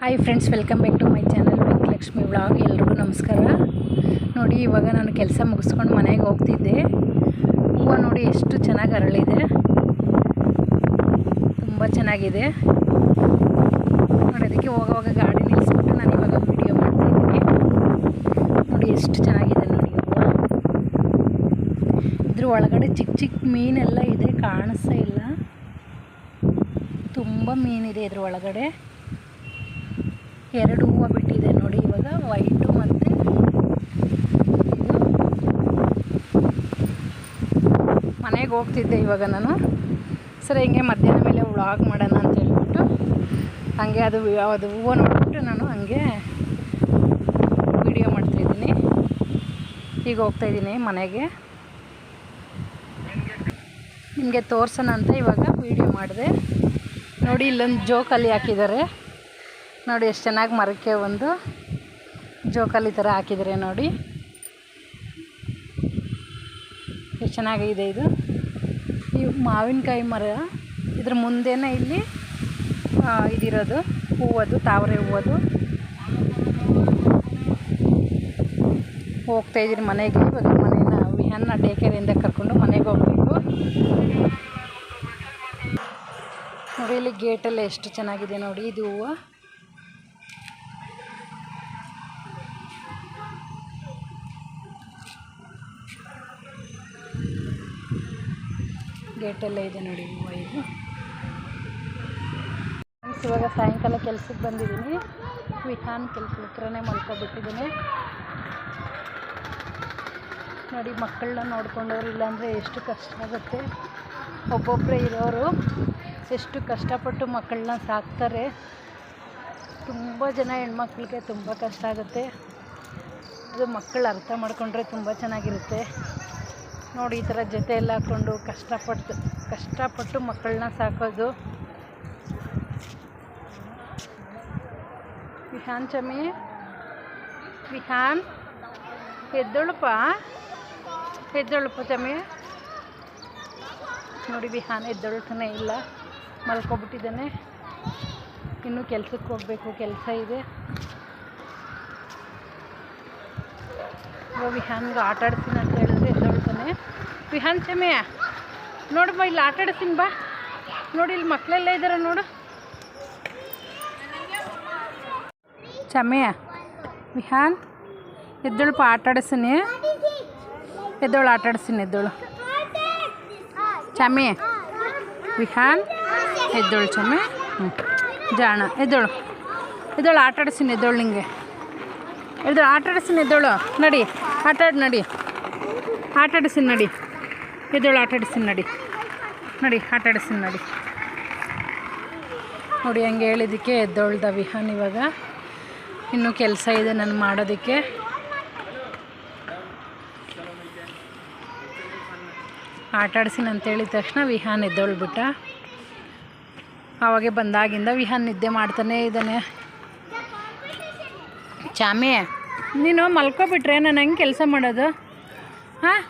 Hi friends welcome back to my channel Venkatalakshmi vlog ಎಲ್ರಿಗೂ ನಮಸ್ಕಾರ. ನೋಡಿ, ಇವಾಗ ನಾನು ಕೆಲಸ ಮುಗಿಸ್ಕೊಂಡು ಮನೆಗೆ ಹೋಗ್ತಿದ್ದೆ. ಹೂವು ನೋಡಿ ಎಷ್ಟು ಚೆನ್ನಾಗಿ ಅರಳಿದೆ. ತುಂಬ ಚೆನ್ನಾಗಿದೆ. ನೋಡಿ, ಅದಕ್ಕೆ ಹೋಗುವಾಗ ಗಾಡಿ ನಿಲ್ಲಿಸ್ಬಿಟ್ಟು ನಾನು ಇವಾಗ ವಿಡಿಯೋ ಮಾಡ್ತಿದ್ದೀನಿ. ನೋಡಿ, ಎಷ್ಟು ಚೆನ್ನಾಗಿದೆ ನೋಡಿ ಹೂವು. ಇದ್ರ ಒಳಗಡೆ ಚಿಕ್ಕ ಚಿಕ್ಕ ಮೀನೆಲ್ಲ ಇದೆ, ಕಾಣಿಸ್ತಾ ಇಲ್ಲ. ತುಂಬ ಮೀನಿದೆ ಇದ್ರ ಒಳಗಡೆ. ಎರಡು ಹೂವು ಬಿಟ್ಟಿದೆ ನೋಡಿ, ಇವಾಗ ವೈಟು ಮತ್ತು ಮನೆಗೆ ಹೋಗ್ತಿದ್ದೆ ಇವಾಗ ನಾನು. ಸರಿ, ಹಿಂಗೆ ಮಧ್ಯಾಹ್ನ ಮೇಲೆ ವ್ಲಾಗ್ ಮಾಡೋಣ ಅಂತ ಹೇಳ್ಬಿಟ್ಟು, ಹಂಗೆ ಅದು ಅದು ಹೂವು ನೋಡಿಬಿಟ್ಟು ನಾನು ಹಂಗೆ ವಿಡಿಯೋ ಮಾಡ್ತಾಯಿದ್ದೀನಿ ಈಗ ಹೋಗ್ತಾಯಿದ್ದೀನಿ ಮನೆಗೆ. ನಿಮಗೆ ತೋರ್ಸೋಣ ಅಂತ ಇವಾಗ ವಿಡಿಯೋ ಮಾಡಿದೆ. ನೋಡಿ, ಇಲ್ಲೊಂದು ಜೋಕಲ್ಲಿ ಹಾಕಿದ್ದಾರೆ. ನೋಡಿ, ಎಷ್ಟು ಚೆನ್ನಾಗಿ ಮರಕ್ಕೆ ಒಂದು ಜೋಕಾಲಿ ಥರ ಹಾಕಿದರೆ ನೋಡಿ. ಎಷ್ಟು ಚೆನ್ನಾಗಿದೆ ಇದು. ಈ ಮಾವಿನಕಾಯಿ ಮರ, ಇದ್ರ ಮುಂದೆನೇ ಇಲ್ಲಿ ಇದಿರೋದು, ಹೂವದು, ತಾವರೆ ಹೂವದು. ಹೋಗ್ತಾ ಇದ್ದೀನಿ ಮನೆಗೆ, ಇವಾಗ ಮನೇನ ವಿಹನ್ನ ಡೇಕೆರೆಯಿಂದ ಕರ್ಕೊಂಡು ಮನೆಗೆ ಹೋಗ್ಬೇಕು. ನೋಡಿ, ಇಲ್ಲಿ ಗೇಟೆಲ್ಲ ಎಷ್ಟು ಚೆನ್ನಾಗಿದೆ ನೋಡಿ, ಇದು ಹೂವು. ಗೇಟೆಲ್ಲ ಇದೆ ನೋಡಿ ಹೂವು ಇದು ಫ್ರೆಂಡ್ಸ್ ಇವಾಗ ಸಾಯಂಕಾಲ ಕೆಲ್ಸಕ್ಕೆ ಬಂದಿದ್ದೀನಿ. ವಿಹಾನ್ ಕೆಲಸದ ಹತ್ರನೇ ಮಲ್ಕೊಬಿಟ್ಟಿದ್ದೀನಿ. ನೋಡಿ, ಮಕ್ಕಳನ್ನ ನೋಡ್ಕೊಂಡವ್ರು ಇಲ್ಲಾಂದರೆ ಎಷ್ಟು ಕಷ್ಟ ಆಗುತ್ತೆ. ಒಬ್ಬೊಬ್ಬರೇ ಇರೋರು ಎಷ್ಟು ಕಷ್ಟಪಟ್ಟು ಮಕ್ಕಳನ್ನ ಸಾಕ್ತಾರೆ. ತುಂಬ ಜನ ಹೆಣ್ಮಕ್ಳಿಗೆ ತುಂಬ ಕಷ್ಟ ಆಗುತ್ತೆ. ಅದು ಮಕ್ಕಳು ಅರ್ಥ ಮಾಡ್ಕೊಂಡ್ರೆ ತುಂಬ ಚೆನ್ನಾಗಿರುತ್ತೆ. ನೋಡಿ, ಈ ಥರ ಜೊತೆ ಎಲ್ಲ ಹಾಕ್ಕೊಂಡು ಕಷ್ಟಪಟ್ಟು ಕಷ್ಟಪಟ್ಟು ಮಕ್ಕಳನ್ನ ಸಾಕೋದು. ವಿಹಾನ್ ಚಮಿ, ವಿಹಾನ್ ಎದ್ದೊಳಪ್ಪ ಎದ್ದೊಳಪ್ಪ ಚಮಿ. ನೋಡಿ, ವಿಹಾನ್ ಎದ್ದೊಳ್ತಾನೆ ಇಲ್ಲ, ಮಲ್ಕೊಬಿಟ್ಟಿದ್ದಾನೆ. ಇನ್ನೂ ಕೆಲ್ಸಕ್ಕೆ ಹೋಗಬೇಕು, ಕೆಲಸ ಇದೆ. ವಿಹಾನ್ಗೆ ಆಟ ಆಡ್ತೀನಿ ವಿಹಾನ್ ಚಮೆ ನೋಡಮ್ಮ ಇಲ್ಲಿ ಆಟ ಆಡಿಸ್ತೀನಿ ಬಾ. ನೋಡಿ, ಇಲ್ಲಿ ಮಕ್ಕಳೆಲ್ಲ ಇದ್ದಾರೆ ನೋಡು. ಚಮೆಯ ವಿಹಾನ್, ಎದ್ದೊಳಪ್ಪ ಆಟ ಆಡಿಸ್ತೀನಿ. ಎದ್ದೋಳು ಆಟ ಆಡಿಸ್ತೀನಿ, ಎದ್ದೋಳು. ಚಮೆಯ ವಿಹಾನ್, ಎದ್ದೋಳು ಚಮೆ. ಹ್ಞೂ ಜಾಣ, ಎದ್ದೋಳು. ಎದ್ದೋಳು ಆಟ ಆಡಿಸ್ತೀನಿ, ಎದ್ದೋಳು ನಿಂಗೆ. ಎದ್ದೋಳು ಆಟ ಆಡಿಸ್ತೀನಿ, ಎದ್ದೋಳು. ನಡಿ, ಆಟ ಆಡಿ, ನಡಿ. ಆಟ ಆಡಿಸ್ತೀನಿ, ನಡಿ. ಎದ್ದೋಳು ಆಟ ಆಡಿಸ್ತೀನಿ ನಡಿ. ನಡಿ, ಆಟ ಆಡಿಸ್ತೀನಿ ನಡಿ. ನೋಡಿ, ಹಂಗೆ ಹೇಳಿದ್ದಕ್ಕೆ ಎದ್ದೋಳ್ದ ವಿಹಾನ್ ಇವಾಗ. ಇನ್ನೂ ಕೆಲಸ ಇದೆ ನಾನು ಮಾಡೋದಕ್ಕೆ. ಅಂತ ಹೇಳಿದ ತಕ್ಷಣ ವಿಹಾನ್ ಎದ್ದೊಳ್ಬಿಟ್ಟ. ಅವಾಗೆ ಬಂದಾಗಿಂದ ವಿಹಾನ್ ನಿದ್ದೆ ಮಾಡ್ತಾನೇ ಇದ್ದಾನೆ. ಚಾಮಿ? ನೀನು ಮಲ್ಕೋಬಿಟ್ರೆ ನಾನು ಹೆಂಗೆ ಕೆಲಸ ಮಾಡೋದು. ಹಾಂ?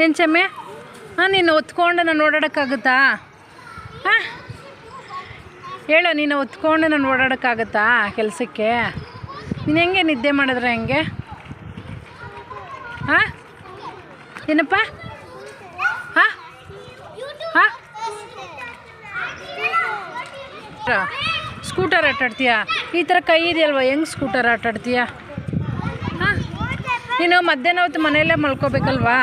ಏನು ಚಮ್ಮೆ ಹಾಂ, ನೀನು ಒತ್ಕೊಂಡು ನಾನು ಓಡಾಡೋಕ್ಕಾಗುತ್ತಾ? ಹಾಂ? ಹೇಳು, ನೀನು ಒತ್ಕೊಂಡು ನಾನು ಓಡಾಡೋಕ್ಕಾಗುತ್ತಾ ಕೆಲಸಕ್ಕೆ? ನೀನು ಹೆಂಗೆ ನಿದ್ದೆ ಮಾಡಿದ್ರೆ ಹೆಂಗೆ? ಹಾಂ? ಏನಪ್ಪ? ಹಾಂ? ಹಾಂ? ಸ್ಕೂಟರ್ ಆಟಾಡ್ತೀಯಾ? ಈ ಥರ ಕೈ ಇದೆಯಲ್ವ? ಹೆಂಗೆ ಸ್ಕೂಟರ್ ಆಟಾಡ್ತೀಯಾ? ಹಾಂ? ನೀನು ಮಧ್ಯಾಹ್ನ ಹೊತ್ತು ಮನೆಯಲ್ಲೇ ಮಲ್ಕೋಬೇಕಲ್ವಾ?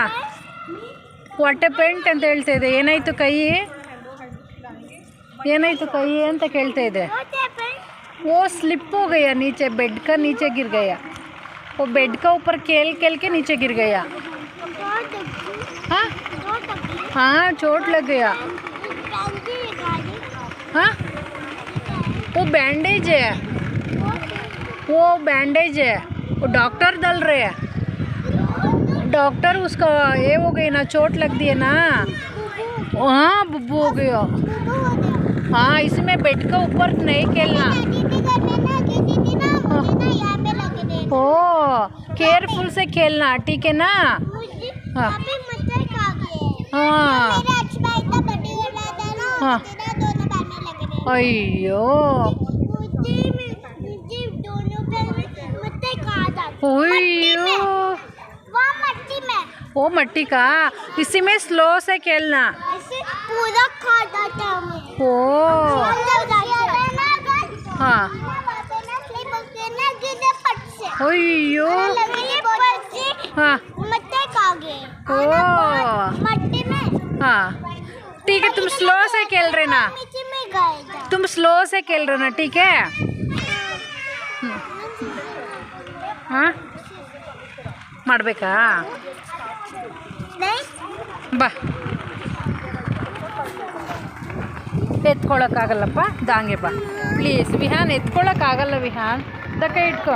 ಹೊಟ್ಟೆ ಪೇಂಟ್ ಅಂತ ಹೇಳ್ತಾ ಇದೆ ಏನಾಯಿತು ಕೈ ಏನಾಯಿತು ಕೈ ಅಂತ ಕೇಳ್ತಾ ಇದೆ वो स्लिप हो गया नीचे बेड का नीचे गिर गया वो बेड का ऊपर खेल खेल के नीचे गिर गया हाँ हाँ चोट लग गया हाँ वो बैंडेज है वो बैंडेज है वो डॉक्टर डल रहे हैं डॉक्टर उसका ये हो गई ना चोट लग दी है ना। हाँ बुब्बू हो गया। हाँ इसमें बेड के ऊपर नहीं खेलना। ओ केयरफुल से खेलना ठीक है ना? हाँ। हाँ। हाँ। अयो मुझे, मुझे दोनों पे में ओ मट्टी का इसी में स्लो से खेलना ऐसे पूरा खा जाता है हमें ओ अंदर जाके हाँ स्लिप होके ना गिरे फट से ओयो स्लिप फट से हाँ मट्टी खा गए ओ मट्टी में हाँ ठीक है तुम स्लो से खेल रहे ना नीचे में गए था तुम स्लो से खेल रहे ना ठीक है ಹಾಂ ಮಾಡಬೇಕಾ नहीं ಬಾ. ಎತ್ಕೊಳಕ್ಕಾಗಲ್ಲಪ್ಪ. ದಾಂಗೆ ಬಾ. ಪ್ಲೀಸ್ ವಿಹಾನ್ ಎತ್ಕೊಳಕ್ಕಾಗಲ್ಲ ವಿಹಾನ್. ದಕ್ಕ ಇಟ್ಕೋ.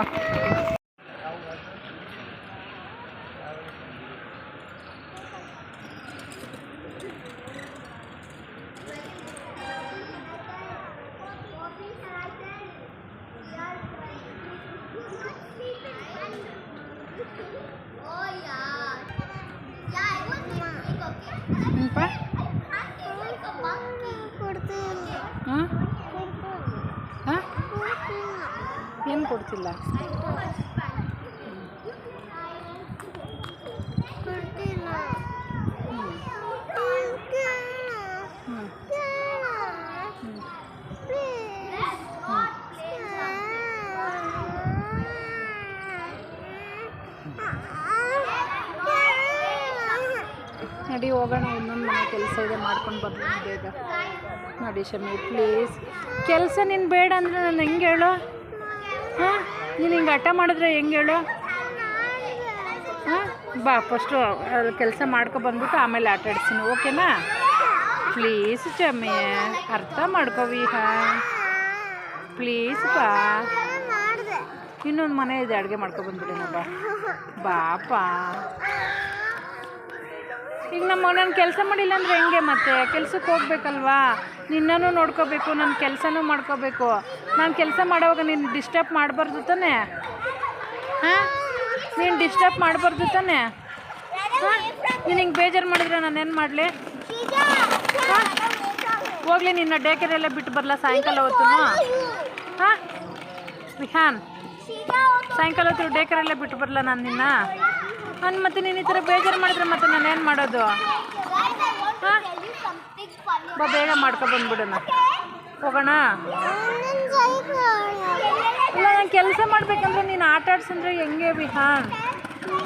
ಏನಪ್ಪ ಹಾಂ? ಹಾಂ? ಏನು ಕೊಡ್ತಿಲ್ಲ? ನಡಿ ಹೋಗೋಣ. ಕೆಲಸ ಇದೆ, ಮಾಡ್ಕೊಂಡು ಬರ್ತೀನಿ ಬೇಗ. ನೋಡಿ ಶಮಿ ಪ್ಲೀಸ್ ಕೆಲಸ ನೀನು ಬೇಡ ಅಂದರೆ ನಾನು ಹೆಂಗೆ ಹೇಳು? ಹಾಂ? ನೀನು ಹಿಂಗೆ ಹಠ ಮಾಡಿದ್ರೆ ಹೆಂಗೆ ಹೇಳು? ಹಾಂ? ಬಾ ಫಸ್ಟು ಕೆಲಸ ಮಾಡ್ಕೊಬಂದ್ಬಿಟ್ಟು ಆಮೇಲೆ ಆಟ ಆಡಿಸ್ತೀನಿ, ಓಕೆನಾ? ಪ್ಲೀಸ್ ಚಮ್ಮಿ ಅರ್ಥ ಮಾಡ್ಕೋವಿ ಹಾಂ ಪ್ಲೀಸ್ ಬಾ. ಇನ್ನೊಂದು ಮನೆ ಇದೆ, ಅಡುಗೆ ಮಾಡ್ಕೊ ಬಂದ್ಬಿಡೋಣ ಬಾ. ಬಾಪ. ಈಗ ನಮ್ಮ ನಾನು ಕೆಲಸ ಮಾಡಿಲ್ಲ ಅಂದರೆ ಹೆಂಗೆ ಮತ್ತೆ? ಕೆಲ್ಸಕ್ಕೆ ಹೋಗ್ಬೇಕಲ್ವಾ? ನಿನ್ನೂ ನೋಡ್ಕೋಬೇಕು ನನ್ನ ಕೆಲಸನೂ ಮಾಡ್ಕೋಬೇಕು. ನಾನು ಕೆಲಸ ಮಾಡೋವಾಗ ನೀನು ಡಿಸ್ಟರ್ಬ್ ಮಾಡಬಾರ್ದು ತಾನೆ? ಹಾಂ? ನೀನು ಡಿಸ್ಟರ್ಬ್ ಮಾಡಬಾರ್ದು ತಾನೆ? ಹಾಂ? ನೀನು ಹಿಂಗೆ ಬೇಜಾರು ಮಾಡಿದ್ರೆ ನಾನೇನು ಮಾಡಲಿ? ಹಾಂ? ಹೋಗ್ಲಿ, ನಿನ್ನ ಡೇ ಎಲ್ಲ ಬಿಟ್ಟು ಬರಲ್ಲ ಸಾಯಂಕಾಲ ಹೊತ್ತು ಹಾಂ? ರಿಹಾನ್ ಸಾಯಂಕಾಲ ಹೊತ್ತು ಡೇ ಎಲ್ಲ ಬಿಟ್ಟು ಬರಲ್ಲ ನಾನು ನಿನ್ನ? ನಾನು ಮತ್ತೆ ನೀನು ಈ ಥರ ಬೇಜಾರು ಮಾಡಿದ್ರೆ ಮತ್ತೆ ನಾನು ಏನು ಮಾಡೋದು? ಹಾಂ? ಬಾ, ಬೇಗ ಮಾಡ್ಕೊ ಬಂದ್ಬಿಡೋಣ ಹೋಗೋಣ? ಇಲ್ಲ, ನಾನು ಕೆಲಸ ಮಾಡಬೇಕಂದ್ರೆ ನೀನು ಆಟ ಆಡ್ಸಂದ್ರೆ ಹೆಂಗೆ ವಿಹಾನ್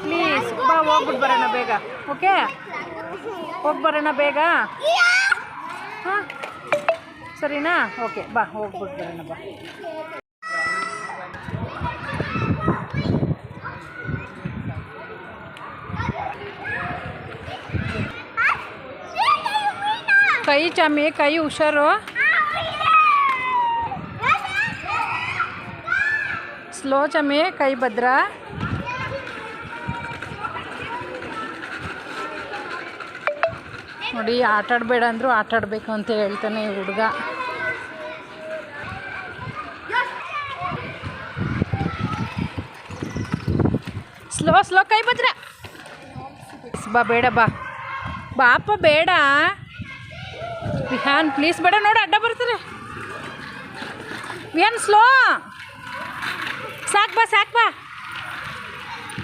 ಪ್ಲೀಸ್ ಬಾ ಹೋಗ್ಬಿಟ್ಟು ಬರೋಣ ಬೇಗ, ಓಕೆ? ಹೋಗಿ ಬರೋಣ ಬೇಗ? ಹಾಂ? ಸರಿನಾ? ಓಕೆ, ಬಾ ಹೋಗ್ಬಿಟ್ಟು ಬರೋಣ, ಬಾ. ಕೈ ಚಾಮಿ, ಕೈ ಹುಷಾರು. ಸ್ಲೋ ಚಾಮಿ, ಕೈ ಭದ್ರ. ನೋಡಿ ಆಟ ಆಡಬೇಡ ಅಂದರೂ ಆಟ ಆಡಬೇಕು ಅಂತ ಹೇಳ್ತಾನೆ ಈ ಹುಡುಗ. ಸ್ಲೋ ಸ್ಲೋ ಕೈ ಭದ್ರ. ಬಾ, ಬೇಡ, ಬಾ. ಬಾಪ, ಬೇಡ. ವಿಹಾನ್ ಪ್ಲೀಸ್ ಬೇಡ, ನೋಡಿ, ಅಡ್ಡ ಬರ್ತಾರೆ. ವಿಹಾನ್ ಸ್ಲೋ ಸಾಕು ಬಾ ಸಾಕು.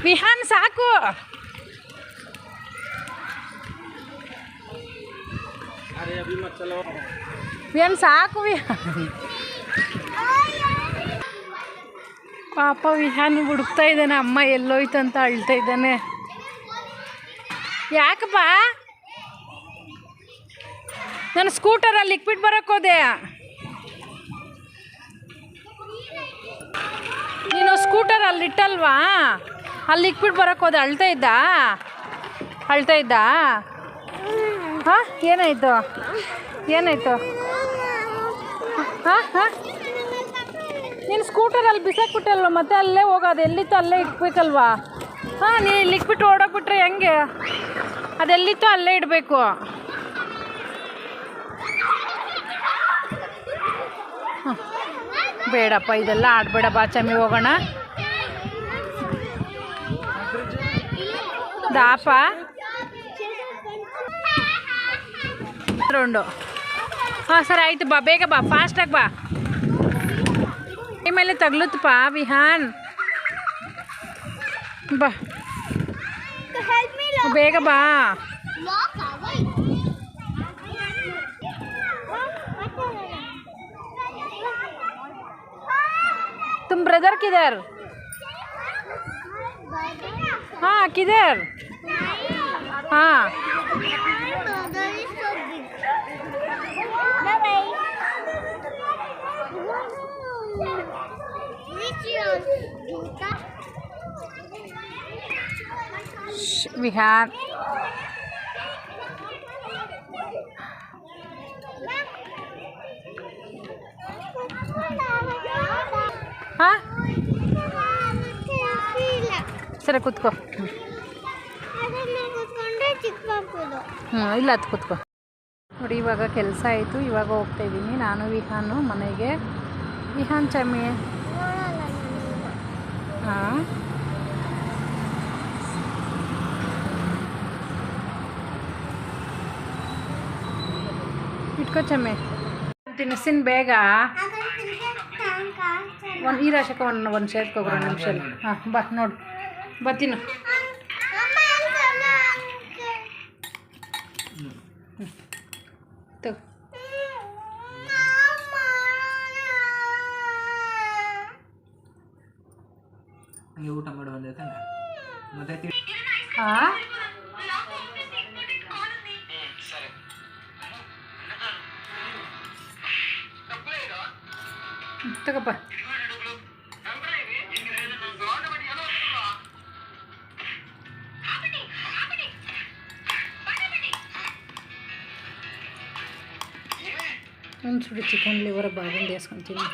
ವಿಹಾನ್ ಸಾಕು ವಿಹಾನ್ ಸಾಕು ಪಾಪ ವಿಹಾನ್ ಹುಡುಕ್ತಾ ಇದ್ದಾನೆ. ಅಮ್ಮ ಎಲ್ಲೋಯ್ತು ಅಂತ ಅಳ್ತಾ ಇದ್ದಾನೆ. ಯಾಕಪ್ಪ? ನಾನು ಸ್ಕೂಟರಲ್ಲಿ ಇಕ್ಬಿಟ್ಟು ಬರೋಕ್ಕೋದೆ ನೀನು ಸ್ಕೂಟರ್ ಅಲ್ಲಿ ಇಟ್ಟಲ್ವಾ? ಅಲ್ಲಿ ಲಿಕ್ವಿಡ್ ಬರೋಕ್ಕೋದೆ ಅಳ್ತಾ ಇದ್ದ? ಅಳ್ತಾ ಇದ್ದ? ಹಾಂ, ಏನಾಯಿತು? ಏನಾಯಿತು? ಹಾಂ ಹಾಂ. ನೀನು ಸ್ಕೂಟರಲ್ಲಿ ಬಿಸಾಕ್ಬಿಟ್ಟಲ್ವ ಮತ್ತೆ ಅಲ್ಲೇ ಹೋಗೋದು. ಎಲ್ಲಿತ್ತು ಅಲ್ಲೇ ಇಟ್ಬೇಕಲ್ವಾ? ಹಾಂ ನೀ ಲಿಕ್ವಿಡ್ ಓಡೋಗ್ಬಿಟ್ರೆ ಹೆಂಗೆ? ಅದೆಲ್ಲಿತ್ತು ಅಲ್ಲೇ ಇಡಬೇಕು. ಬೇಡಪ್ಪ ಇದೆಲ್ಲ ಆಡ್ಬೇಡ ಬಾ ಚಮಿ ಹೋಗೋಣ. ದಾಪ. ರೌಂಡು. ಹಾಂ ಸರ್ ಆಯಿತು ಬಾ ಬೇಗ ಬಾ ಫಾಸ್ಟಾಗಿ ಬಾ. ಮೇಲೆ ತಗ್ಲುತ್ತಪ್ಪ ವಿಹಾನ್. ಬಾ. ಬೇಗ ಬಾ. तुम ब्रदर किधर? हाँ किधर? हाँ। विहार ಹಾಂ? ಸರಿ, ಕೂತ್ಕೋ. ಹ್ಞೂ ಇಲ್ಲ ಹತ್ತು ಕೂತ್ಕೋ. ನೋಡಿ, ಇವಾಗ ಕೆಲಸ ಆಯಿತು. ಇವಾಗ ಹೋಗ್ತಾ ಇದ್ದೀನಿ. ನಾನು ವಿಹಾನು, ಮನೆಗೆ. ವಿಹಾನ್ ಚಮ್ಮಿ ಹಾಂ? ಇಟ್ಕೋ ಚಮ್ಮೆ ತಿನ್ನಿಸಿನ ಬೇಗ. ಒಂದು ಈ ರಾಶಕ ಒಂದು ಒಂದು ಸೇರ್ಕೊಬ್ರ ನಿಮಿಷ ಹಾಂ ಬಾ ನೋಡು. ಬರ್ತೀನಿ ತಗೋ ಹಂಗೆ ಊಟ ಮಾಡುವ ತಾನೆ ಮತ್ತೆ ಹಾಂ? ತಗೋಪ್ಪ ఇప్పుడు చికెన్ లివర్ బాగుంది వేసుకొని తిని.